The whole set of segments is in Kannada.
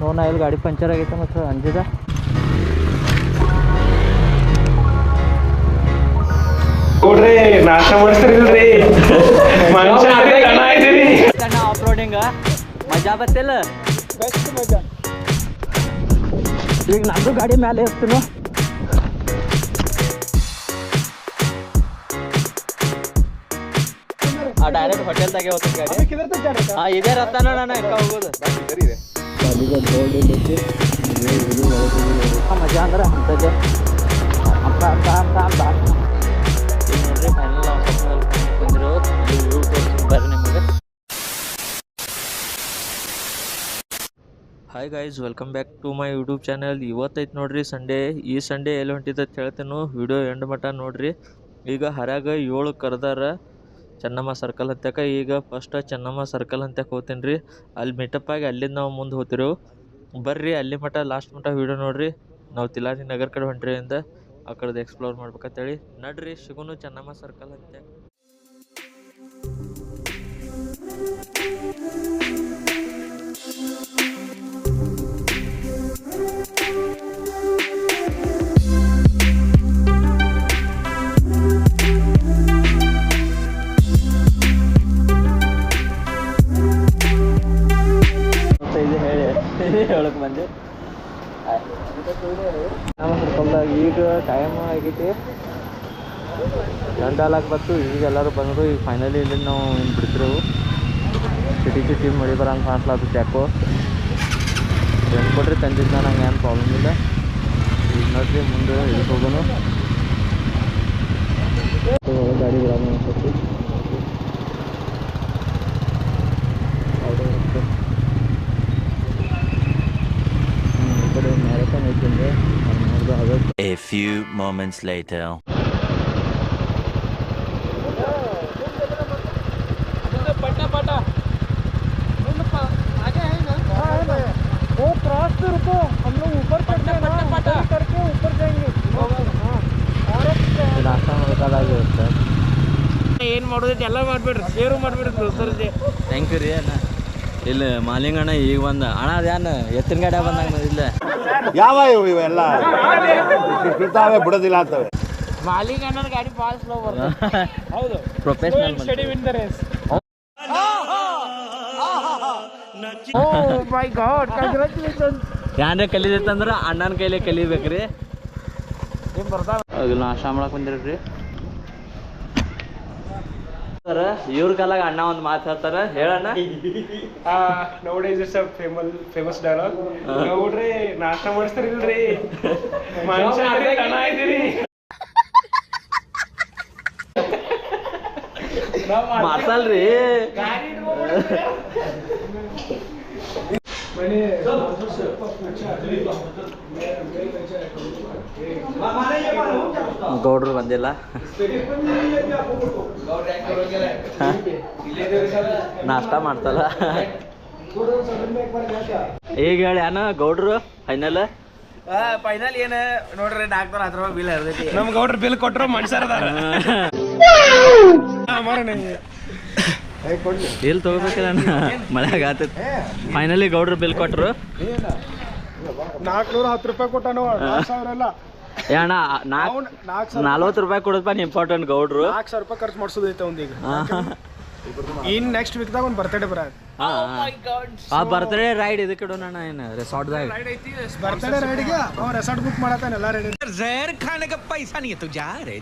ನೋನ ಇಲ್ಲಿ ಗಾಡಿ ಪಂಚರ್ ಆಗೈತೆ ಮತ್ತು ಅಂಜಿದ. ನೋಡ್ರಿ ನಾಶ ಮಾಡಿಸ್ತಿರಿಲ್ರಿ. ಮನುಷ್ಯ ಆಫ್ ರೋಡಿಂಗ ಮಜಾ ಬತ್ತಿಲ್ಲ? ಈಗ ನಾನು ಗಾಡಿ ಮೇಲೆ ಇರ್ತೀನಿ ಆ ಡೈರೆಕ್ಟ್ ಹೋಟೆಲ್ದಾಗೆ ಹೋಗ್ತೀನಿ ಗಾಡಿ. ಹಾ ಇದೇ ರಸ್ತಾನ ನಾನು ಇದು ಮಜಾ ಅಂದ್ರೆ ಅಂತ ಅಂತ ಅಂತ ಅಂತ ನಿಮಗೆ hi guys welcome back to my YouTube channel ಇವತ್ತೈತೆ ನೋಡ್ರಿ ಸಂಡೇ ಈ ಸಂಡೇ ಎಲ್ಲಿ ಹೊಂಟಿದೆ ಹೇಳ್ತೇನೆ. ವಿಡಿಯೋ ಎಂಡ್ ಮಟ್ಟ ನೋಡ್ರಿ. ಈಗ ಹರಾಗ ಏಳು ಕರ್ದಾರ. ಚೆನ್ನಮ್ಮ ಸರ್ಕಲ್ ಅಂತಕ ಈಗ ಫಸ್ಟ್ ಚೆನ್ನಮ್ಮ ಸರ್ಕಲ್ ಅಂತಕ್ಕೆ ಹೋಗ್ತೀನಿ ರೀ. ಅಲ್ಲಿ ಮೀಟಪ್ ಆಗಿ ಅಲ್ಲಿಂದ ನಾವು ಮುಂದೆ ಹೋಗ್ತಿರೋ. ಬರ್ರಿ, ಅಲ್ಲಿ ಮಟ್ಟ ಲಾಸ್ಟ್ ಮಟ್ಟ ವೀಡಿಯೋ ನೋಡ್ರಿ. ನಾವು ತಿಲಾರಿ ನಗರ ಕಡೆ ಹೊಂಟ್ರಿಂದ ಆ ಕಡೆದು ಎಕ್ಸ್ಪ್ಲೋರ್ ಮಾಡ್ಬೇಕಂತೇಳಿ. ನಡ್ರಿ, ಸಿಗುನು ಚೆನ್ನಮ್ಮ ಸರ್ಕಲ್ ಅಂತ ಹೇಳಕ್ ಬಂದೆ. ಈಗ ಟೈಮ್ ಆಗೈತಿ ಗಂಟಾಲಾಕ್ ಬಂತು. ಈಗ ಎಲ್ಲರೂ ಬಂದರು. ಈಗ ಫೈನಲಿ ಇಲ್ಲಿ ನಾವು ಹಿಂಗೆ ಬಿಡ್ತಿರೋವು ಸಿಟಿ ಸಿಟಿ ಮಳಿ ಬರಂಗೆ ಕಾಣಿಸ್ಲಾತು ಯಾಕೋ ಏನು ಕೊಟ್ರಿ ತಂದಿದ್ದ ನಂಗೆ ಏನು ಪ್ರಾಬ್ಲಮ್ ಇಲ್ಲ. ಈಗ ನೋಡ್ರಿ, ಮುಂದೆ ಹೋಗೋನು. ಗಾಡಿ ಬಿಡೋಣ ಅನ್ಸತ್ತಿ ಆಯ್ತಂದ್ರೆ A few moments later. ಏನು ಮಾಡೋದೈತೆ ಎಲ್ಲ ಮಾಡ್ಬೇಡ್ರಿ ಸೇರು ಮಾಡ್ಬೇಡ್ರಿ ದೋಸ್ತರಿಗೆ ಥ್ಯಾಂಕ್ ಯು ರೀ ಅಣ್ಣ ಇಲ್ಲ ಮಾಲಿಂಗಣ್ಣ ಈಗ ಬಂದ. ಅಣ್ಣ ಅದೇನ ಎತ್ತಿನ ಗಾಡಿ ಬಂದಂಗ ಇಲ್ಲ. ಯಾವ ಇವು ಇವೆಲ್ಲ? ಬಿಡೋದಿಲ್ಲ ಅಂತವೆ. ಮಾಲಿಂಗಣ್ಣನ ಗಾಡಿ ಭಾಳ ಸ್ಲೋ ಬರ್ತದೆ. ಹೌದು. Professional study win the race oh my God congratulation ಯಾನ್ರೆ ಕಲಿದೈತಂದ್ರೆ ಅಣ್ಣನ ಕೈಲೇ ಕಲಿಬೇಕ್ರಿ. ಏನ್ ಬರ್ತಾವ ನಾಷ್ಟ ಮಾಡಕ್ ಬಂದಿರ್ರಿ. ಸರ್ ಇವ್ರ ಕಾಲಾಗ ಅಣ್ಣ ಒಂದು ಮಾತು ಹೇಳ್ತಾರ. ಹೇಳಣ್ಣ? ನೋಡಿ ಇಟ್ಸ್ ಅ ಫೇಮಲ್ ಫೇಮಸ್ ಡೈಲಾಗ್ ನೋಡ್ರಿ ನಾಷ್ಟ ಮಾಡಿಸ್ತಿರಿಲ್ರಿ. ಮನುಷ್ಯ ದನ ಇದೀರಿ. ಗೌಡ್ರು ಬಂದಿಲ್ಲ. ನಾಷ್ಟ ಮಾಡ್ತಲ್ಲ? ಈಗ ಹೇಳಿ ಅಣ್ಣ ಗೌಡ್ರು ಫೈನಲ್ ಫೈನಲ್ ಏನ? ನೋಡ್ರಿ ಡಾಕ್ಟರ್ ಹತ್ರ ಬಿಲ್ ಹರಿದೈತಿ. ನಮ್ ಗೌಡ್ರು ಬಿಲ್ ಕೊಟ್ರು ಮನುಷ್ಯರ ಎಲ್ ತಗೋಬೇಕಲ್ಲ ಮಳೆಯಾಗ ಆತದ. ಫೈನಲಿ ಗೌಡ್ರು ಬಿಲ್ ಕೊಟ್ರು. ನಾಲ್ಕನೂರ ಹತ್ತು ರೂಪಾಯಿ ಕೊಟ್ಟನು ಸಾವಿರಲ್ಲ ನಲ್ವತ್ತು ರೂಪಾಯಿ. ಕೊಡೋದಪ್ಪ ಇಂಪಾರ್ಟೆಂಟ್ ಗೌಡ್ರು. ಸಾವಿರ ರೂಪಾಯಿ ಖರ್ಚು ಮಾಡಿಸೋದೈತೆ ಒಂದೀಗ ಇನ್ ನೆಕ್ಸ್ಟ್ ವೀಕ್ ದಾಗ ಒಂದ್ ಬರ್ತಡೇ ಬರ. ಬರ್ತಡೇ ರೈಡ್ ಇದಕ್ಕೆ ರೆಸಾರ್ಟ್ ದಾಗ. ಬರ್ತಡೇ ರೈಡ್ ರೆಸಾರ್ಟ್ ಬುಕ್ ಮಾಡತಾನೆ ಎಲ್ಲ ರೆಡಿ ಜೈರ್ ಖಾನೆ ಪೈಸಾ ನೀ ಜಾರೇ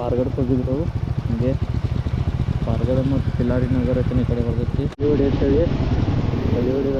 ಪಾರ್ಗಡ್ ಹೋಗಿದ್ರು ಹಿಂಗೆ ಪಾರ್ಗಡ್ ಮತ್ತು ಪಿಲ್ಲಾರಿ ನಗರ ಈ ಕಡೆ ಬರ್ತೈತಿ ಹಳ್ಳಿವಡಿ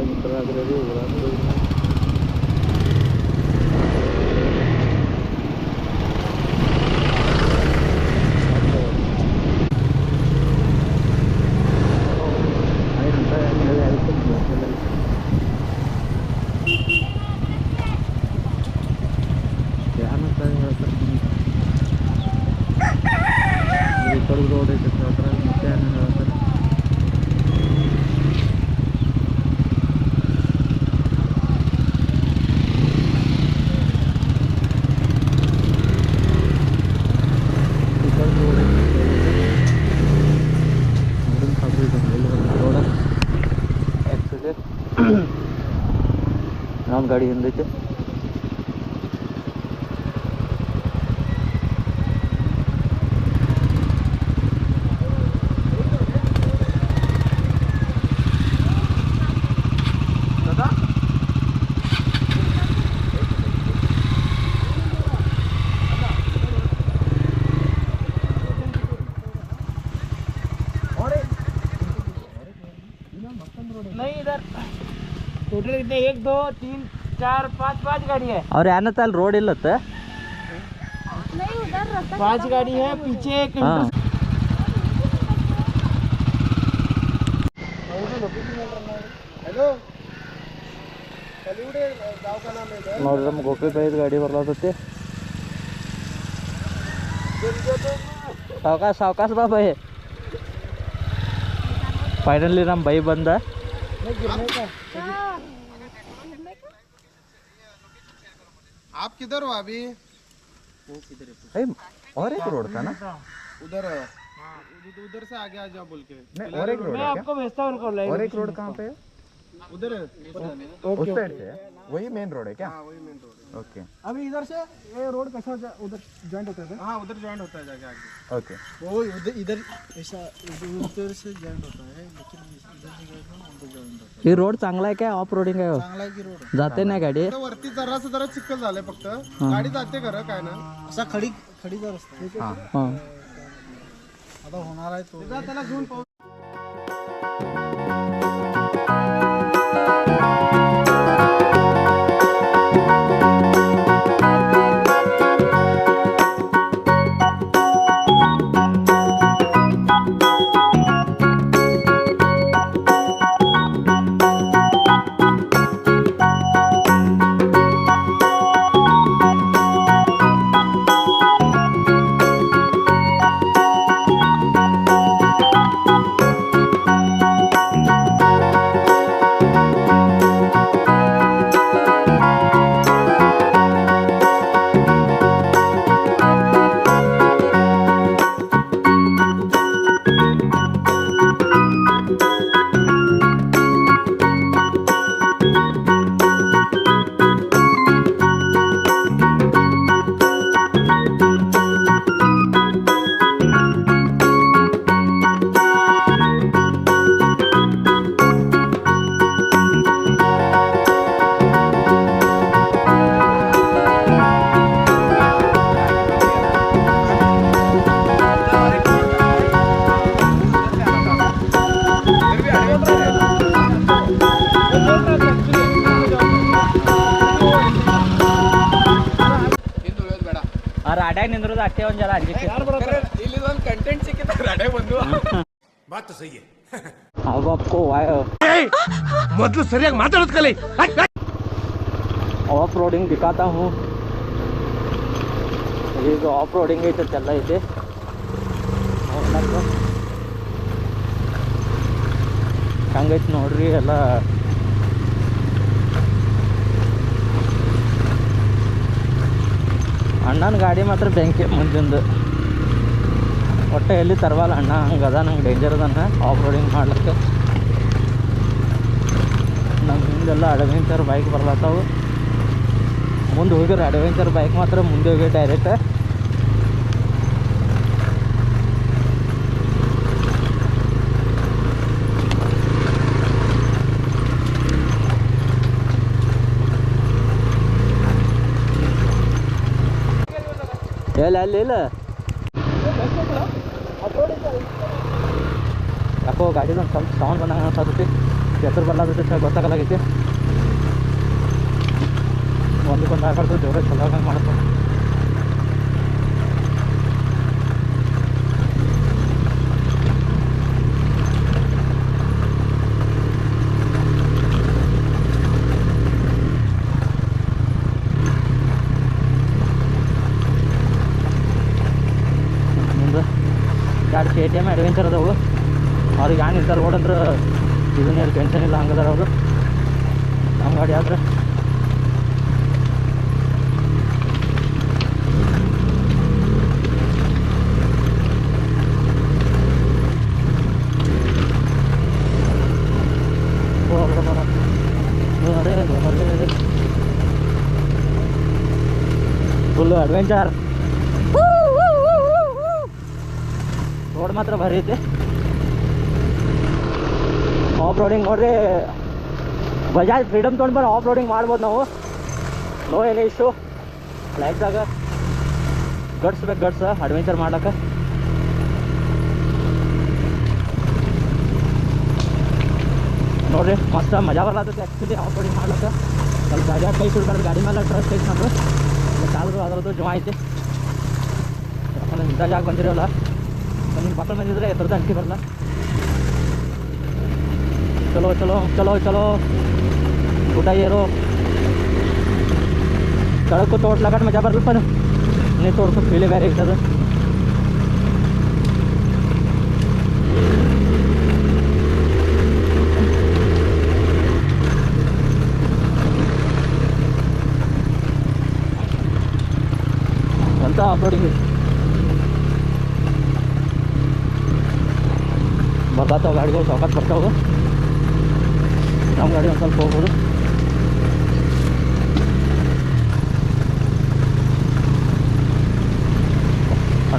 ಗಾಡಿ ಹಿಂದೈತೆ नहीं इधर टोटल कितने एक दो तीन चार पाँच पाँच गाड़ी है ಅವ್ರು ಏನತ್ತ ಅಲ್ಲಿ ರೋಡ್ ಇಲ್ಲತ್ತ पांच गाड़ी है पीछे एक ಹಾಂ हेलो बॉलीवुड गाँव का नाम है ನೋಡ್ರಿ ನಮ್ಮ ಗೋಪಿ ಬೈದ್ ಗಾಡಿ ಬರ್ಲಾತತಿ ಸಾವಕಾಶ ಸಾವಕಾಶ ಬಾ ಬೈ ಫೈನಲಿ ನಮ್ಮ ಬೈ ಬಂದ किधर हो अभी? और एक रोड था ना? उधर उधर से आगे आ जाओ बोल के। नहीं और एक रोड मैं आपको भेजता हूँ उनको और एक रोड कहाँ पे है? उधर है उस साइड से है? वही मेन रोड है क्या? वही मेन रोड ओके. अभी इधर से ये रोड कैसा जा- उधर ज्वाइंट होता है हाँ उधर ज्वाइंट होता है जाके आगे। ओके. वो उधर इधर ऐसा इधर उधर से ज्वाइंट होता है लेकिन इधर से उधर होता ही। रोड चांगला आहे काय? ऑफ रोडिंग आहे हो? है चांगला आहे की रोड? जाते नाही गाडी? आता वरती जरासं जरा चिखल झालंय फक्त. गाडी जाते खरं काय ना असा खडी खडीचा रस्ता आहे. हां. आता होणार आहे तो. त्याला घेऊन पाहू. ಸರಿಯಾಗಿ ಮಾತಾಡೋದು ಕಲಿ. ಆಫ್ ರೋಡಿಂಗ್ ದಿಕ್ಕಾತ ಹ್ಞೂ. ಈಗ ಆಫ್ ರೋಡಿಂಗ್ ಐತಲ್ಲ ಐತಿ. ಹಂಗೈತಿ ನೋಡ್ರಿ, ಎಲ್ಲ. ಅಣ್ಣನ ಗಾಡಿ ಮಾತ್ರ ಬೆಂಕಿ ಮುಂದಿಂದು ಹೊಟ್ಟೆ ಎಲ್ಲಿ ತರವಲ್ಲ ಅಣ್ಣ ಹಂಗೆ ಅದ ನಂಗೆ ಡೇಂಜರ್ ಅದಾನ ಆಫ್ ರೋಡಿಂಗ್ ಮಾಡ್ಲಿಕ್ಕೆ. ಹಿಂದೆಲ್ಲ ಅಡ್ವೆಂಚರ್ ಬೈಕ್ ಬರ್ಲತ್ತಾವು. ಮುಂದೆ ಹೋಗಿರ ಅಡ್ವೆಂಚರ್ ಬೈಕ್ ಮಾತ್ರ ಮುಂದೆ ಹೋಗಿ ಡೈರೆಕ್ಟ್ ಎಲ್ಲ, ಅಲ್ಲಿ ಇಲ್ಲ ಯಾಕೋ ಗಾಡಿ ಸ್ವಲ್ಪ ಸೌಂಡ್ ಬಂದಂಗೆ ಅನ್ಸತ್ತೈತಿ. ಹೆಸರು ಬರ್ಲಾತೈತಿ ಗೊತ್ತಾಗಲಾಗೈತಿ. ಒಂದಕ್ಕೊಂದು ಆಗಾಡ್ದು ದೇವ್ರ ಚಲೋ ಮಾಡ್ತಾರೆ ಎರಡು ಕೆ ಟಿ ಎಂ ಅಡ್ವೆಂಚರ್ ಅದಾವು? ಅವ್ರಿಗೆ ಏನು ಇರ್ತಾರೆ ರೋಡ್ ಅಂದ್ರೆ ಇದನ್ನೇನು ಟೆನ್ಷನ್ ಇಲ್ಲ ಹಂಗದಾರ ಅವರು. ನಮ್ಮ ಗಾಡಿ ಆದ್ರೆ. ಫುಲ್ಲು ಅಡ್ವೆಂಚರ್ ರೋಡ್ ಮಾತ್ರ ಭಾರಿ ಐತಿ. ಆಫ್ ರೋಡಿಂಗ್ ನೋಡ್ರಿ. ಬಜಾಜ್ ಫ್ರೀಡಮ್ ತೊಗೊಂಡು ಬರೋ ಆಫ್ ರೋಡಿಂಗ್ ಮಾಡ್ಬೋದು ನಾವು. ನೋ ಏನೇ ಇಶ್ಯೂ ಲೈಫ್ದಾಗ ಗಟ್ಸ್ ಬೇಕು ಗಟ್ಸ್ ಅಡ್ವೆಂಚರ್ ಮಾಡ್ಲಕ್ಕೆ. ನೋಡ್ರಿ, ಮಸ್ತ್ ಮಜಾ ಬರ್ಲಾತೈತಿ ಆ್ಯಕ್ಚುಲಿ ಆಫ್ ರೋಡಿಂಗ್ ಮಾಡ್ಲಕ್ಕೆ. ಸ್ವಲ್ಪ ಬಜಾಜ್ ಕೈ ಸುಡ್ಕೊಂಡು ಗಾಡಿ ಮೇಲೆ ಟ್ರಸ್ಟ್ ಐತಿ ನಮ್ದು ಚಾಲರು ಅದರದ್ದು ಜಮಾ ಐತಿ. ಇಂಥ ಜಾಗ ಬಂದಿರೋಲ್ಲ. ನಿಮ್ಮ ಮಕ್ಕಳು ಬಂದಿದ್ರೆ ಎತ್ತರದ ಅಂಟಿ ಬರಲ್ಲ ಚಲೋ ಚಲೋ ಚಲೋ ಚಲೋ ಊಟ ಏರು ಕೆಳಕ್ಕೆ ತೋಟ್ಲಾಗಟ್ ಮಜಾ ಬರಲ್ಪ ನೀ ತೋರ್ಸೋ ಫೀಲೇ ಬೇರೆ ಇರ್ತದೆ ಅಂತ ಅಪ್ಲೋಡಿಂಗ್ ಬರ್ತಾವ ಗಾಡಿಗಳು ಸಾವಕಾಶ ಬರ್ತಾವೆ ನಮ್ಮ ಗಾಡಿ ಒಂದು ಸ್ವಲ್ಪ ಹೋಗ್ಬೋದು.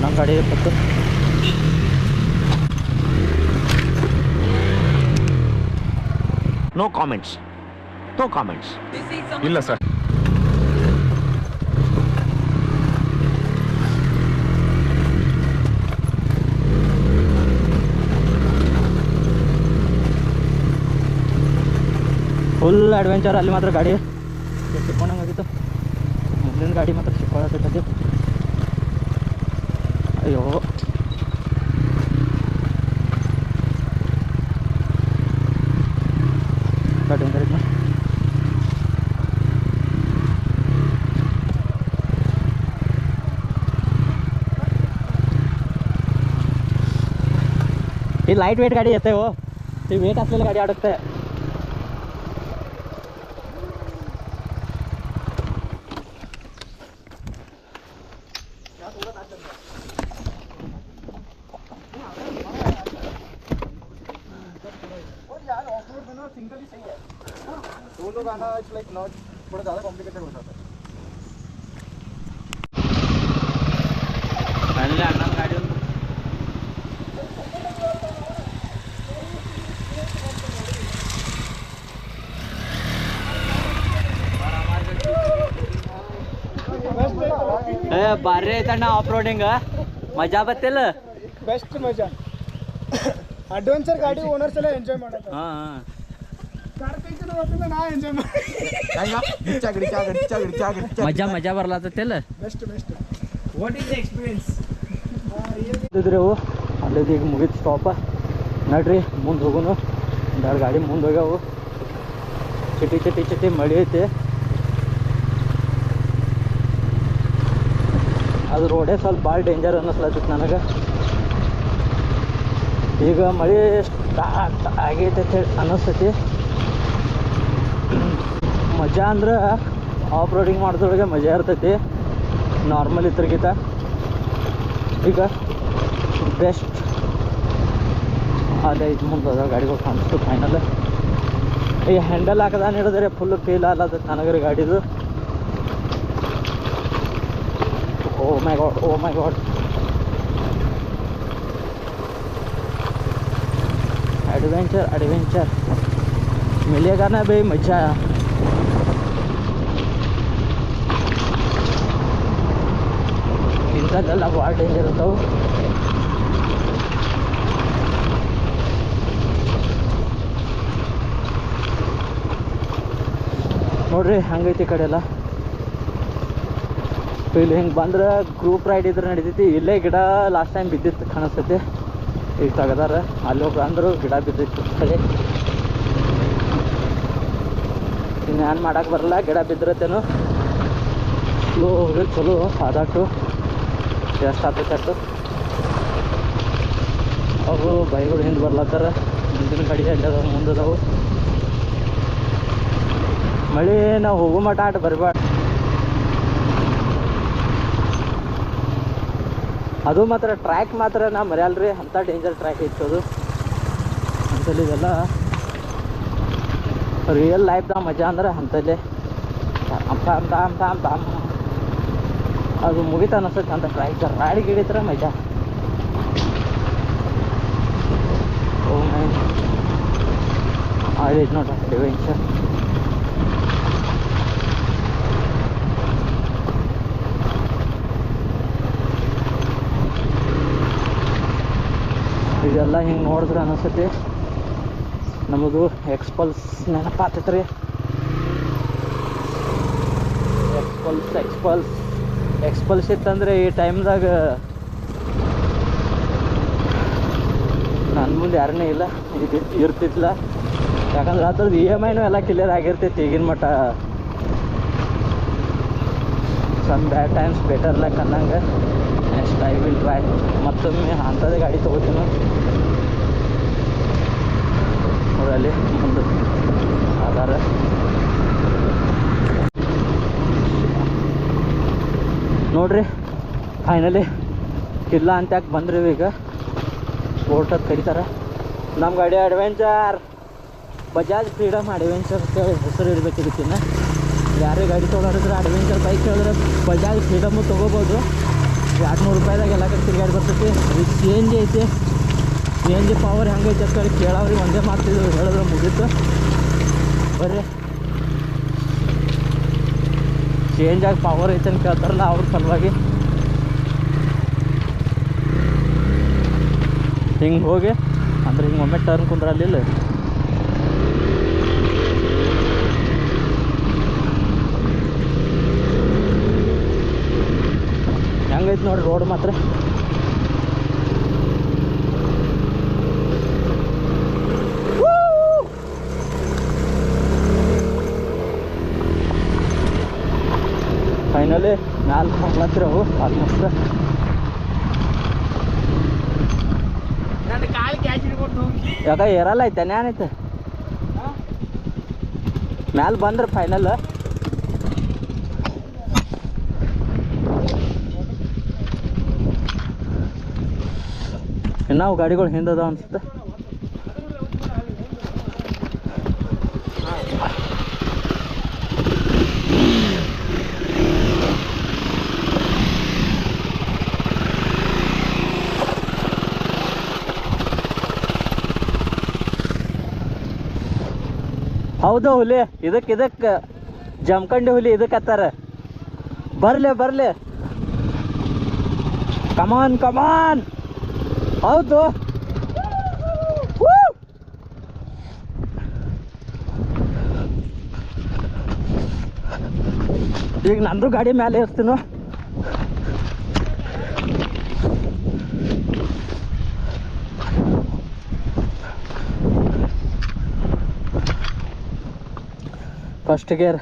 ನಮ್ಮ ಗಾಡಿ ಇಪ್ಪತ್ತು. ನೋ ಕಾಮೆಂಟ್ಸ್ ನೋ ಕಾಮೆಂಟ್ಸ್ ಇಲ್ಲ ಸರ್ ಫುಲ್ ಅಡ್ವೆಂಚರ್ ಅಲ್ಲಿ ಮಾತ್ರ ಗಾಡಿ. ಸಿಕ್ಕೊಂಡಂಗಾಗಿತ್ತು ಮುಂದಿನ ಗಾಡಿ ಮಾತ್ರ ಸಿಕ್ಕೊಳ್ಳತೈತಿ ಅಯ್ಯೋ. ಡೇಂಜರ್ ಐತಿ ಈ ಲೈಟ್ ವೇಟ್ ಗಾಡಿ ಎತ್ತೇವು. ಈ ವೇಟ್ ಹಾಕ್ಲಿಲ್ಲ ಗಾಡಿ ಆಡುತ್ತೆ. ನನಗೆ ಅಣ್ಣ ಗಾಡಿ ಒಂದು. ಏ ಭಾರಿ ಐತಣ್ಣ ಆಫ್ ರೋಡಿಂಗ್ ಮಜಾ ಬತ್ತಿಲ್ಲ? ಬೆಸ್ಟ್ ಮಜಾ. ಅಡ್ವೆಂಚರ್ ಗಾಡಿ ಓನರ್ಸ್ ಎಲ್ಲ ಎಂಜಾಯ್ ಮಾಡೋದು ಹಾ ಹಾ. ನಾ ಎಂಜಾಯ್ ಮಜಾ ಮಜಾ ಬರ್ಲಾತತ್ತಿಲ್ಲ? Best best what is the experience ಇದ್ರಿ ಅವು ಈಗ ಮುಗಿತು ಸ್ಟಾಪ ನಡ್ರಿ, ಮುಂದೆ ಹೋಗುನು. ಎರಡು ಗಾಡಿ ಮುಂದೆ ಹೋಗ್ಯಾವು. ಚಿಟಿ ಚಿಟಿ ಚಿಟಿ ಮಳಿ ಐತಿ. ಅದು ರೋಡೇ ಸ್ವಲ್ಪ ಭಾಳ ಡೇಂಜರ್ ಅನ್ನಿಸ್ಲತ್ತಿತ್ತು ನನಗೆ. ಈಗ ಮಳೆ ಸ್ಟಾರ್ಟ್ ಆಗೈತೆ ಅಂತ ಹೇಳಿ ಅನ್ನಿಸ್ತೈತಿ ಮಜಾ ಅಂದ್ರೆ ಆಫ್ ರೋಡಿಂಗ್ ಮಾಡಿದ್ರೊಳಗೆ ಮಜಾ ಇರ್ತೈತಿ. ನಾರ್ಮಲ್ ಇದ್ರಗಿಂತ. ಈಗ ಬೆಸ್ಟ್ ಅದೇ ಇದು ಮುಂದೆ ಅದ ಗಾಡಿಗಳು ಕಾಣಿಸ್ತು ಫೈನಲ್ ಈ ಹ್ಯಾಂಡಲ್ ಹಾಕದಾನ ಹಿಡಿದ್ರೆ ಫುಲ್ ಫೀಲ್ ಅಲ್ಲದ ನನಗರ ಗಾಡಿದು oh my God oh my God adventure adventure मिलेगा ना भाई मजा ಇಂಥದ್ದೆಲ್ಲ ಭಾಳ ಡೇಂಜರ್ ಇರ್ತಾವೆ ನೋಡ್ರಿ, ಹಂಗೈತಿ ಕಡೆ ಎಲ್ಲ ಇಲ್ಲಿ ಹಿಂಗೆ ಬಂದ್ರೆ ಗ್ರೂಪ್ ರೈಡ್ ಇದ್ರೆ ನಡಿತೈತಿ. ಇಲ್ಲೇ ಗಿಡ ಲಾಸ್ಟ್ ಟೈಮ್ ಬಿದ್ದಿತ್ತು ಕಾಣಿಸ್ತೈತಿ. ಈಗ ತಗದಾರ, ಅಲ್ಲಿ ಹೋಗಿ ಅಂದ್ರು ಗಿಡ ಬಿದ್ದಿತ್ತು ಸರಿ ಇನ್ನೇನು ಏನು ಮಾಡಕ್ಕೆ ಬರಲ್ಲ, ಗಿಡ ಬಿದ್ದಿರತ್ತೇನು. ಸ್ಲೋ ಹೋಗಿ ಚಲೋ ಆದಾಟು ಆಗ್ತೈತೆ ಅಷ್ಟು. ಅವು ಬೈಗಳು ಹಿಂದೆ ಬರ್ಲತ್ತಾರ. ಮುಂದಿನ ಗಾಡಿ ಮುಂದೆ ಅದಾವು. ಮಳೆ ನಾವು ಹೋಗೋ ಮಟ ಆಟ ಬರಬಾರ್ದು. ಅದು ಮಾತ್ರ ಟ್ರ್ಯಾಕ್ ಮಾತ್ರ ನಾ ರೀ ಅಂಥ ಡೇಂಜರ್ ಟ್ರ್ಯಾಕ್ ಇತ್ತು ಅದು. ಅಂತಲ್ಲಿ ಇದೆಲ್ಲ ರಿಯಲ್ ಲೈಫ್ದಾಗ ಮಜಾ ಅಂದ್ರೆ ಅಂತಲ್ಲೇ ಅಂತ ಅಂತ ಅಂತ ಅಂತ ಅದು ಮುಗಿತ ಅನಿಸ್ತೈತೆ ಅಂತ ಟ್ರ್ಯಾಕ್ ರಾಡಿ ಗಿಡಿತರ ಮಜಾ ಓ ಮೈ ಸರ್ ಇದೆಲ್ಲ ಹಿಂಗೆ ನೋಡಿದ್ರೆ ಅನಿಸ್ತೈತಿ. ನಮ್ಮದು ಎಕ್ಸ್ಪಲ್ಸ್ ನೆನಪಾತೈತ್ರಿ. ಎಕ್ಸ್ಪಲ್ಸ್ ಎಕ್ಸ್ಪಲ್ಸ್ ಎಕ್ಸ್ಪಲ್ಸ್ ಇತ್ತಂದ್ರೆ ಈ ಟೈಮ್ದಾಗ ನನ್ನ ಮುಂದೆ ಯಾರನೇ ಇಲ್ಲ ಇರ್ತಿತ್ಲ ಯಾಕಂದ್ರೆ ಅದ್ರದ್ದು ಇ ಎಂ ಐನೂ ಎಲ್ಲ ಕ್ಲಿಯರ್ ಆಗಿರ್ತೈತಿ ಈಗಿನ ಮಟ್ಟ. Some bad times better like ಅನ್ನಂಗೆ. ನೆಕ್ಸ್ಟ್ ಐ ವಿಲ್ ಟ್ರೈ ಮತ್ತೊಮ್ಮೆ ಅಂಥದ್ದೇ ಗಾಡಿ ತೊಗೋತೀನಿ ಅದರಲ್ಲಿ ಮುಂದೆ. ಆಧಾರ. ನೋಡ್ರಿ ಫೈನಲಿ ಇಲ್ಲ ಅಂತ ಯಾಕೆ ಬಂದ್ರಿ ಈಗ? ಅಂತ ಕರೀತಾರೆ. ನಮ್ಮ ಗಾಡಿ ಅಡ್ವೆಂಚರ್ ಬಜಾಜ್ ಫ್ರೀಡಮ್ ಅಡ್ವೆಂಚರ್ ಅಂತ ಹೇಳಿ ಹೆಸರು ಇಡ್ಬೇಕು ಇದಕ್ಕಿನ್ನ. ಯಾರೇ ಗಾಡಿ ತೊಗೊಂಡಿದ್ರೆ ಅಡ್ವೆಂಚರ್ ಬೈಕ್ ಹೇಳಿದ್ರೆ ಬಜಾಜ್ ಫ್ರೀಡಮು ತೊಗೋಬೋದು. ಎರಡು ನೂರು ರೂಪಾಯಿದಾಗ ಎಲ್ಲ ಕಡೆ ತಿರುಗಾಡಿ ಬರ್ತೈತಿ ಇದು ಸಿ ಎನ್ ಜಿ ಐತಿ? ಸಿ ಎನ್ ಜಿ ಪವರ್ ಹೆಂಗೈತೆ ಕೇಳೋರಿಗೆ ಒಂದೇ ಮಾತಿದ್ರು ಹೇಳಿದ್ರೆ ಮುಗೀತು. ಬರ್ರಿ. ಸಿ ಆಗಿ ಪವರ್ ಐತೆ ಅಂತ ಕೇಳ್ತಾರಲ್ಲ ಅವ್ರ ಸಲುವಾಗಿ. ಹಿಂಗೆ ಹೋಗಿ, ಅಂದ್ರೆ ಹಿಂಗೆ ಒಮ್ಮೆ ಟರ್ನ್ ಕುಂದ್ರಲ್ಲಿಲ್ಲ ಹೆಂಗೈತೆ ನೋಡಿ ರೋಡ್ ಮಾತ್ರ? ಫೈನಲಿ ನಾಲ್ಕು ಮಾತ್ರ ಅವು ಆಲ್ಮೋಸ್ಟ್ ಯಾಕ ಏರಲ್ಲ ಐತೆ ಏನೈತೆ ಮ್ಯಾಲ ಬಂದ್ರೆ ಫೈನಲ್ ಇನ್ನಾವು ಗಾಡಿಗಳು ಹಿಂದದ ಅನ್ಸುತ್ತೆ. ಹೌದು ಹುಲಿ ಇದಕ್ಕೆ ಇದಕ್ಕೆ ಜಮಖಂಡಿ ಹುಲಿ ಇದಕ್ಕೆ ಹತ್ತಾರ. ಬರ್ಲೆ ಬರ್ಲೆ. ಕಮಾನ್ ಕಮಾನ್ ಹೌದು! ಈಗ ನಂದು ಗಾಡಿ ಮೇಲೆ ಇರ್ತೀನೋ first gear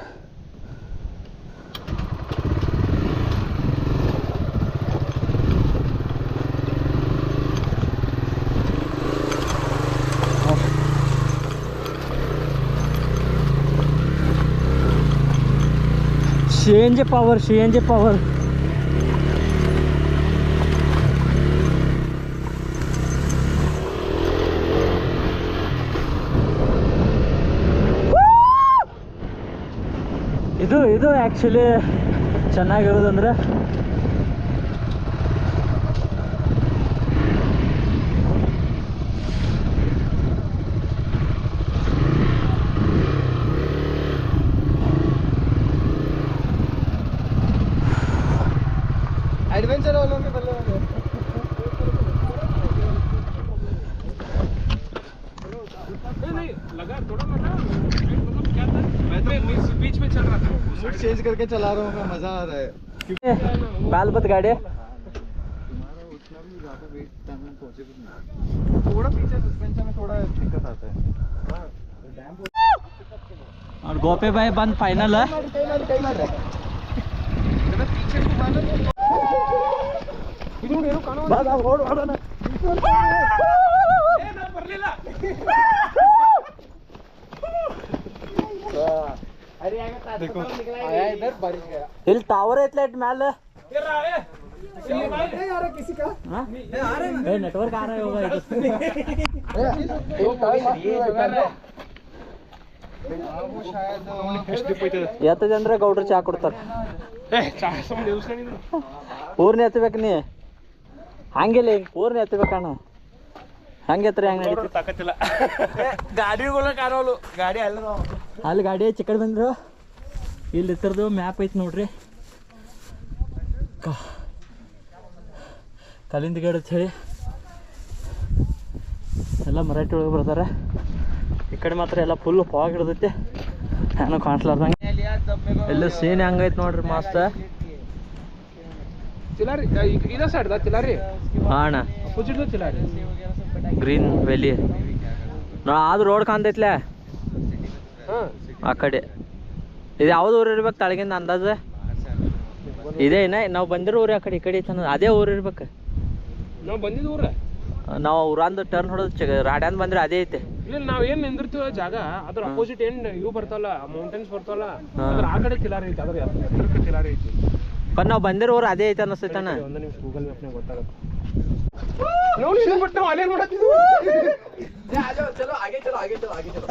C N G power C N G power ಇದು ಆ್ಯಕ್ಚುಲಿ ಚೆನ್ನಾಗಿರೋದು ಅಂದರೆ करके चला रहा हूँ मैं मज़ा आ रहा है। बाल बत गाड़ी। थोड़ा पीछे सस्पेंशन में थोड़ा दिक्कत आता है। और गोपे भाई बंद फाइनल है। पीछे घुमाना आया इधर बारिश गया ಇಲ್ಲಿ ಟವರ್ ಐತ್ಲ ಇಟ್ ಮ್ಯಾಲ ಏ ನೆಟ್ವರ್ಕ್ ಆ रहा होगा ಎತ್ತ ಜನರ ಗೌಡ್ರು ಚಾ ಕೊಡ್ತಾರ ಪೂರ್ಣ ಎತ್ತಬೇಕು ನೀ ಹಂಗಿಲ್ಲ ಈಗ ಪೂರ್ಣ ಎತ್ತಬೇಕಣ್ಣ ಹಂಗೈತ್ರಿ ಹಂಗ ನಡೀತಿ? ಗಾಡಿಗಳ ಗಾಡಿಗಳು ಗಾಡಿ ಅಲ್ಲ ಅಲ್ಲಿ ಗಾಡಿ ಚಿಕ್ಕ ಬಂದ್ರು. ಇಲ್ಲಿ ಇತ್ತರದು ಮ್ಯಾಪ್ ಐತಿ ನೋಡ್ರಿ. ಕಲಿಂದ ಗಿಡ ಹೇಳಿ. ಎಲ್ಲ ಮರಾಠಿ ಒಳಗೆ ಬರ್ತಾರೆ. ಈ ಕಡೆ ಮಾತ್ರ ಎಲ್ಲ ಫುಲ್ ಫಾಗ್ ಹಿಡ್ದೈತಿ. ನಾನು ಕಾಣಿಸ್ಲಾರ್ದಂಗೆ. ಎಲ್ಲ ಸೀನ್ ಹೆಂಗೈತೆ ನೋಡ್ರಿ ಮಾಸ್ತ? ಚಿಲಾರಿ ಇದ ಸೈಡ್ ಚಿಲಾರಿ ಹಾಂ ಅಣ್ಣ ಚಿಲಾರಿ ಗ್ರೀನ್ ವ್ಯಾಲಿ. ನಾ ಅದು ರೋಡ್ ಕಾಣ್ತೈತ್ಲೆ. ಆ ಕಡೆ. ಇದು ಯಾವ್ದು ಊರು ಇರ್ಬೇಕು ತಳಗಿಂದ ಅಂದಾಜು? ಇದೇ ಏನ? ನಾವು ಬಂದಿರೋ ಊರು ಆ ಕಡೆ ಈ ಕಡೆ ಅದೇ ಊರು ಇರ್ಬೇಕು. ನಾವು ಬಂದಿದ್ದು ಊರ? ನಾವು ಊರಂದು ಟರ್ನ್ ಹೊಡೆದ್ ಚ ರಾಡ್ಯಾಂದ ಬಂದ್ರೆ ಅದೇ ಐತೆ. ಇಲ್ಲ ನಾವ್ ಏನು ನಿಂದಿರ್ತೀವ ಜಾಗ ಅದ್ರ ಅಪೋಸಿಟ್ ಏನ್ ಇವು ಬರ್ತಾವಲ್ಲ ಮೌಂಟೇನ್ಸ್ ಬರ್ತಾವಲ್ಲ. ಅದ್ರ ಆ ಕಡೆ ಕಿಲಾರಿ ಐತೆ ಅದ್ರ ಎತ್ತರಕ್ಕೆ ಚಿಲಾರಿ ಐತಿ. ಬಟ್ ನಾವು ಬಂದಿರೋ ಊರು ಅದೇ ಐತೆ ಅನ್ನಿಸ್ತೈತಣ್ಣ ಒಂದು ನಿಮಿಷ ಗೂಗಲ್ ಮ್ಯಾಪ್ನಾಗ ಗೊತ್ತಾಗುತ್ತೆ. चलो आगे चलो आगे चलो आगे चलो.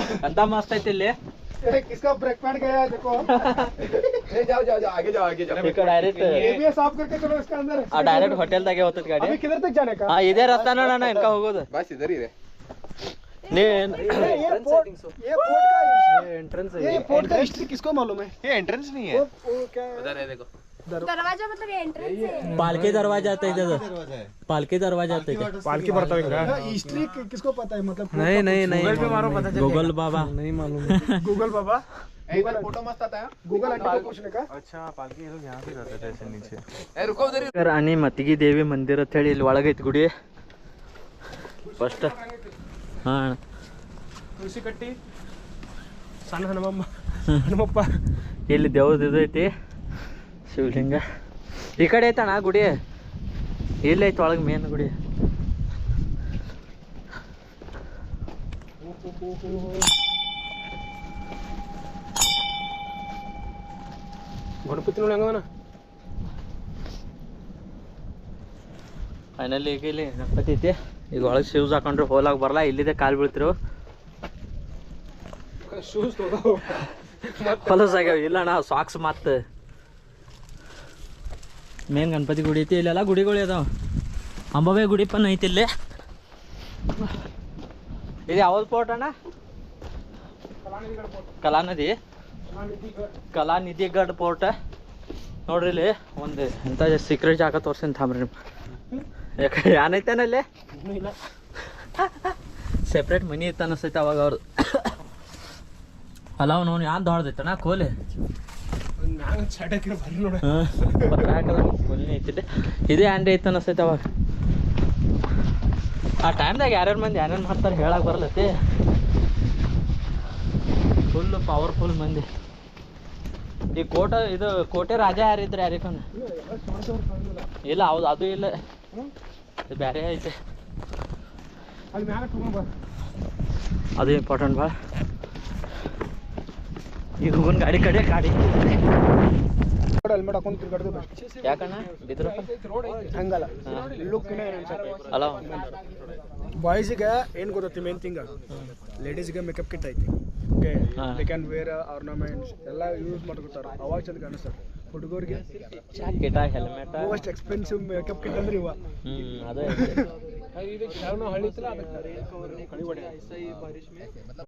किसका गया देखो. जाओ जाओ आगे जाओ आगे जाओ. डायरेक्ट डायरेक्ट होटल तक गाड़ी. किधर तक जाने का? इधर रास्ता ना इनका होगा बस इधर ही रे किसको मालूम है? ये एंट्रेंस नहीं है देखो। दरवाजा मतलब ये एंट्रेंस है ಪಾಲ್ಕಿ ದರ್ವಾಜಾ ಐತೈತೆ ಅದು ಪಾಲ್ಕಿ ದರ್ವಾಜಾ ಐತೈತೆ पालकी बढ़ता है हिस्ट्री किसको पता है मतलब नहीं नहीं नहीं गूगल पे मारो पता गूगल बाबा नहीं मालूम गूगल बाबा गूगल फोटो मस्त आता है गूगल आंटी को पूछने का अच्छा पालकी ये लोग यहाँ से जाते थे ऐसे नीचे ರಾಣಿ ಮತ್ತಿಗೆ ದೇವಿ ಮಂದಿರ ಅಂತ ಹೇಳಿ ಇಲ್ಲಿ ಒಳಗೈತಿ ಗುಡಿ ಫಸ್ಟ್ ಹಾಂ ತುಳಸಿ ಕಟ್ಟಿ ಸಣ್ಣ ಹನುಮಮ್ಮ ಹನುಮಪ್ಪ ಇಲ್ಲಿ ದೇವ್ರದ್ದು ಇದು ಐತಿ ಶಿವಲಿಂಗ. ಈ ಕಡೆ ಐತಣ್ಣ ಗುಡಿ. ಇಲ್ಲಿ ಐತಿ ಒಳಗೆ ಮೇನ್ ಗುಡಿ. ಗಣಪತಿ ನೋಡಿ ಹಂಗವನ ಫೈನಲಿ ಈಗ ಇಲ್ಲಿ ಗಣಪತಿ ಐತಿ. ಈಗ ಒಳಗೆ ಶೂಸ್ ಹಾಕೊಂಡ್ರೆ ಹೋಲಾಗ ಬರಲ್ಲ ಇಲ್ಲಿದೆ ಕಾಲು ಬೀಳ್ತಿರು. ಶೂಸ್ ತಗೋ ಹೊಲಸ್ ಆಗ್ಯಾವ ಇಲ್ಲ ಅಣ್ಣ ಸಾಕ್ಸ್ ಮತ್ತೆ. ಮೇನ್ ಗಣಪತಿ ಗುಡಿ ಐತಿ, ಇಲ್ಲೆಲ್ಲ ಗುಡಿಗಳು ಇದಾವೆ. ಅಂಬಾಬೆ ಗುಡಿ ಪನ್ ಐತಿ ಇಲ್ಲಿ. ಇದು ಯಾವ್ದು ಪೋರ್ಟ್ ಅಣ್ಣ? ಕಲಾನದಿ ಕಲಾನಿಧಿಗಢ ಪೋರ್ಟ್ ನೋಡ್ರಿ ಇಲ್ಲಿ, ಒಂದು ಎಂಥ ಸೀಕ್ರೆಟ್ ಜಾಗ ತೋರ್ಸಿನ್ ತಾಮ್ರಿ ನಿಮ್ಮ ಯಾಕೆ ಏನೈತಾನ ಅಲ್ಲಿ? ಸೆಪ್ರೇಟ್ ಮನಿ ಇತ್ತು ಅನಿಸ್ತೈತೆ ಅವಾಗ ಅವ್ರದ್ದು ಅಲ್ಲ ಅವ್ನು ಯಾನ್ ದೊಡ್ಡದೈತಣ್ಣ ಕೋಲೆ? ಇದೇ ಆಂಡೆ ಐತೆ ಅನಿಸ್ತೈತೆ ಅವಾಗ. ಆ ಟೈಮ್ದಾಗ ಯಾರ್ಯಾರು ಮಂದಿ ಏನೇನು ಮಾಡ್ತಾರೆ ಹೇಳಕ್ ಬರ್ಲತ್ತಿ ಫುಲ್ ಪವರ್ಫುಲ್ ಮಂದಿ. ಈ ಕೋಟ ಇದು ಕೋಟೆ ರಾಜ ಯಾರಿದ್ರೆ ಯಾರಿಕೊಂದು ಇಲ್ಲ ಹೌದು ಅದು ಇಲ್ಲ. ಬೇರೆ ಐತೆ. ಅದು ಇಂಪಾರ್ಟೆಂಟ್ ಭಾಳ ಈಗ ಹೋಗೋನ್ ಗಾಡಿ ಕಡೆ ಗಾಡಿ. ಹೆಲ್ಮೆಟ್ ಹಾಕೊಂಡು ತಿರ್ಗಾಡ್ದು ಬೆಸ್ಟ್ ಯಾಕಣ್ಣ ಬಿದ್ರು ಹಂಗಲ್ಲ ಹಾ. ಲುಕ್ ಅಲ್ಲ ಬಾಯ್ಸಿಗೆ ಏನು ಗೊತ್ತೈತಿ ಮೇನ್ ಥಿಂಗ್ ಲೇಡೀಸ್ಗೆ ಮೇಕಪ್ ಕಿಟ್ ಐತಿ. Okay they can wear ornaments ಎಲ್ಲ ಯೂಸ್ ಮಾಡ್ಕೊತಾರೆ ಅವಾಗ ಚಂದ ಕಾಣಿಸ್ತಾರೆ ಹುಡುಗರಿಗೆ jacket helmet most expensive makeup kit ಅಂದ್ರೆ ಇವ. ಹ್ಮ್ ಅದೇ.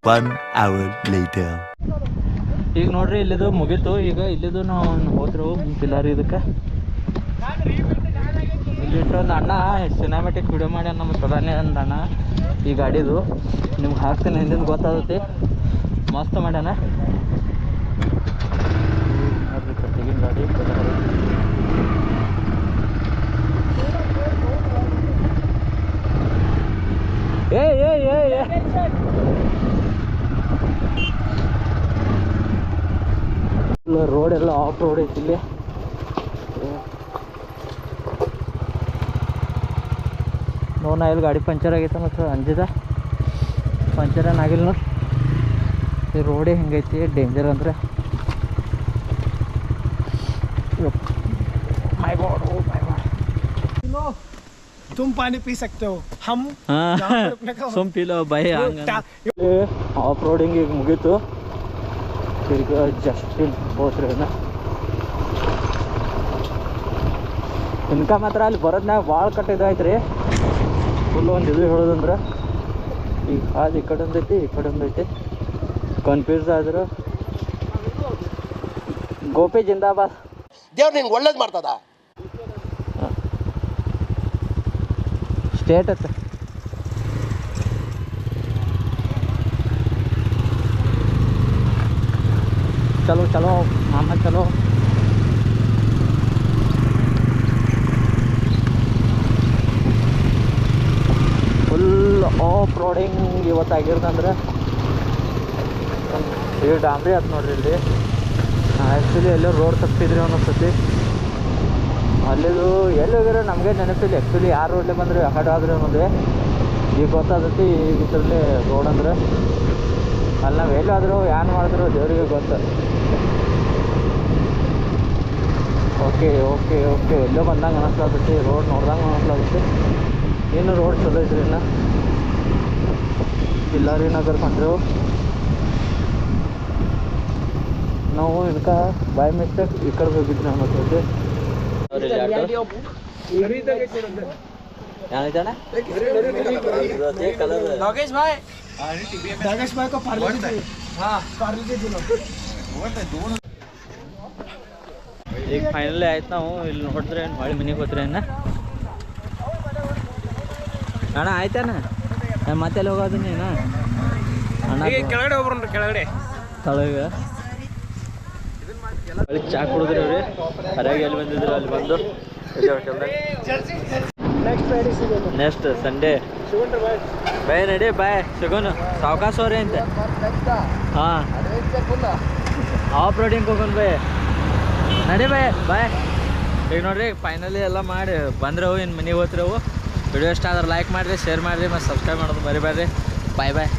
One hour later. ಈಗ ನೋಡ್ರಿ ಇಲ್ಲಿದು ಮುಗೀತು. ಈಗ ಇಲ್ಲಿದು ನಾವು ಹೋದ್ರು ಪಿಲ್ಲರ್ ಇದಕ್ಕೆ. ಇಲ್ಲಿಟ್ಟು ಒಂದು ಅಣ್ಣ ಸಿನಿಮ್ಯಾಟಿಕ್ ವಿಡಿಯೋ ಮಾಡಿ ನಮ್ಮ ಪ್ರಧಾನಿ ಅಂದ ಅಣ್ಣ ಈ ಗಾಡಿದು. ನಿಮ್ಗೆ ಹಾಕ್ತೀನಿ, ಹಿಂದಿಂದ ಗೊತ್ತಾಗುತ್ತೆ. ಮಸ್ತ್ ಮಾಡ್ಯಾನ. ಗಾಡಿ. ಏ ಏ ಏ ಏ. ರೋಡ್ ಎಲ್ಲ ಆಫ್ ರೋಡ್ ಐತಿ ಇಲ್ಲಿ ನೋನ ಇಲ್ಲಿ ಗಾಡಿ ಪಂಚರ್ ಆಗೈತೆ ಮತ್ತು ಅಂಜಿದ ಪಂಚರ್ ಏನು ಆಗಿಲ್ಲ ನೋಡಿ ಈ ರೋಡೇ ಹೆಂಗೈತಿ ಡೇಂಜರ್ ಅಂದ್ರೆ ಮೈ ಗಾಡ್ ಓ ಮೈ ಗಾಡ್ तुम पानी पी सकते हो हम ಸುಮ್ ಪಿಲೋ ಬೈ ಆಫ್ ರೋಡಿಂಗ್ ಈಗ ಮುಗೀತು ಈಗ ಜಸ್ಟ್ ಹೋದ್ರಿ ಇನ್ಕ ಮಾತ್ರ ಅಲ್ಲಿ ಬರೋದ್ನಾಗ ಭಾಳ ಕಟ್ ಐತೆ ರೀ ಫುಲ್ ಒಂದು ಇದು ಹೇಳೋದಂದ್ರೆ ಈಗ ಅದು ಈ ಕಡೆ ಒಂದೈತಿ ಈ ಕಡೆ ಒಂದೈತಿ ಕನ್ಫ್ಯೂಸ್ ಆದ್ರು. ಗೋಪಿ ಜಿಂದಾಬಾದ್. ದೇವ್ರು ನಿನ್ಗೆ ಒಳ್ಳೇದು ಮಾಡ್ತದ? ಸ್ಟೇಟ್ ಚಲೋ ಚಲೋ ಮಾಮ ಚಲೋ ಫುಲ್ ಆಫ್ ರೋಡಿಂಗ್ ಇವತ್ತು ಆಗಿರ್ತಂದ್ರೆ ಈಗ ಡಾಂಬ್ರಿ ಆಯ್ತು ನೋಡ್ರಿ ಇಲ್ಲಿ. ಆ್ಯಕ್ಚುಲಿ ಎಲ್ಲೋ ರೋಡ್ ತಪ್ಪಿದ್ರಿ ಅನ್ನಿಸ್ತತಿ ಅಲ್ಲಿದು ಎಲ್ಲಿ ಹೋಗಿರೋ ನಮಗೆ ನೆನಪಿಲ್ಲ. ಆ್ಯಕ್ಚುಲಿ ಯಾರು ರೋಡ್ಲೆ ಬಂದರೆ ಕಡೆ ಆದ್ರೆ ಅನ್ನೋದೇ. ಈಗ ಗೊತ್ತಾದತಿ ಈಗ ಇದರಲ್ಲಿ ರೋಡ್ ಅಂದ್ರೆ. ಅಲ್ಲಿ, ನಾವು ಎಲ್ಲಾದರೂ ಏನು ಮಾಡಿದ್ರು ದೇವರಿಗೆ ಗೊತ್ತು. Okay okay okay. ಎಲ್ಲೋ ಬಂದಂಗೆ ಅನ್ನಿಸ್ಲಾಗುತ್ತೆ ರೋಡ್ ನೋಡ್ದಂಗೆ ಅನ್ನಿಸ್ಲಾಗುತ್ತೆ ಏನು ರೋಡ್ ಚಲೋ ಐತ್ರಿ ಇನ್ನು ಬಿಲ್ಲಾರಿ ನಗರ್ ಬಂದೆವು ನಾವು ಇದಕ್ಕ ಬೈ ಮಿಸ್ಟೇಕ್ ಈ ಕಡೆ ಹೋಗಿದ್ವಿ ನಮ್ಮ ಜೊತೆ ನಾಗೇಶ್ ಭಾಯ್. ನಾಗೇಶ್ ಭಾಯ್ ಕೋ ಪಾರ್ಲಿ ಹಾಂ. ಪಾರ್ಲಿ ದಿನ ಈಗ ಫೈನಲ್ ಆಯ್ತು ನಾವು. ಇಲ್ಲಿ ನೋಡಿದ್ರೆ ಹೊಳ್ಳಿ ಮನೆಗೆ ಹೋದ್ರೆ ಅಣ್ಣ ಅಣ್ಣ? ಆಯ್ತಾನೆ ಮತ್ತೆ ಹೋಗೋದು ನೀನು? ಅಣ್ಣ ಕೆಳಗಡೆ ಹೋಗ್ರಿ ಕೆಳಗಡೆ. ತಳಗ. ಅಲ್ಲಿ ಚಾ ಕುಡಿದ್ರು ಅವ್ರಿ. ಹೊರಗೆ ಎಲ್ಲಿ ಬಂದಿದ್ರು ಅಲ್ಲಿ ಬಂದು. ನೆಕ್ಸ್ಟ್ ಸಂಡೇ ಬಾಯ್ ನಡಿ ಬಾಯ್ ಸಿಗೋನು ಸಾವಕಾಶ ಅವ್ರಿ ಅಂತ. ಹಾಂ. ಆಫ್ ರೋಡಿಂಗ್ ಹೋಗೋಣ ಬಾಯ್ ನಡಿ ಬಾಯ್ ಬಾಯ್ ಈಗ ನೋಡ್ರಿ ಫೈನಲಿ ಎಲ್ಲ ಮಾಡಿ ಬಂದ್ರವು ಇನ್ನು ಮನೆಗೆ ಹೋತ್ರವು ವಿಡಿಯೋ ಇಷ್ಟ ಆದ್ರೆ ಲೈಕ್ ಮಾಡಿರಿ ಶೇರ್ ಮಾಡಿರಿ, ಮತ್ತು ಸಬ್ಸ್ಕ್ರೈಬ್ ಮಾಡೋದು ಮರಿಬೇಡ್ರಿ ಬಾಯ್ ಬಾಯ್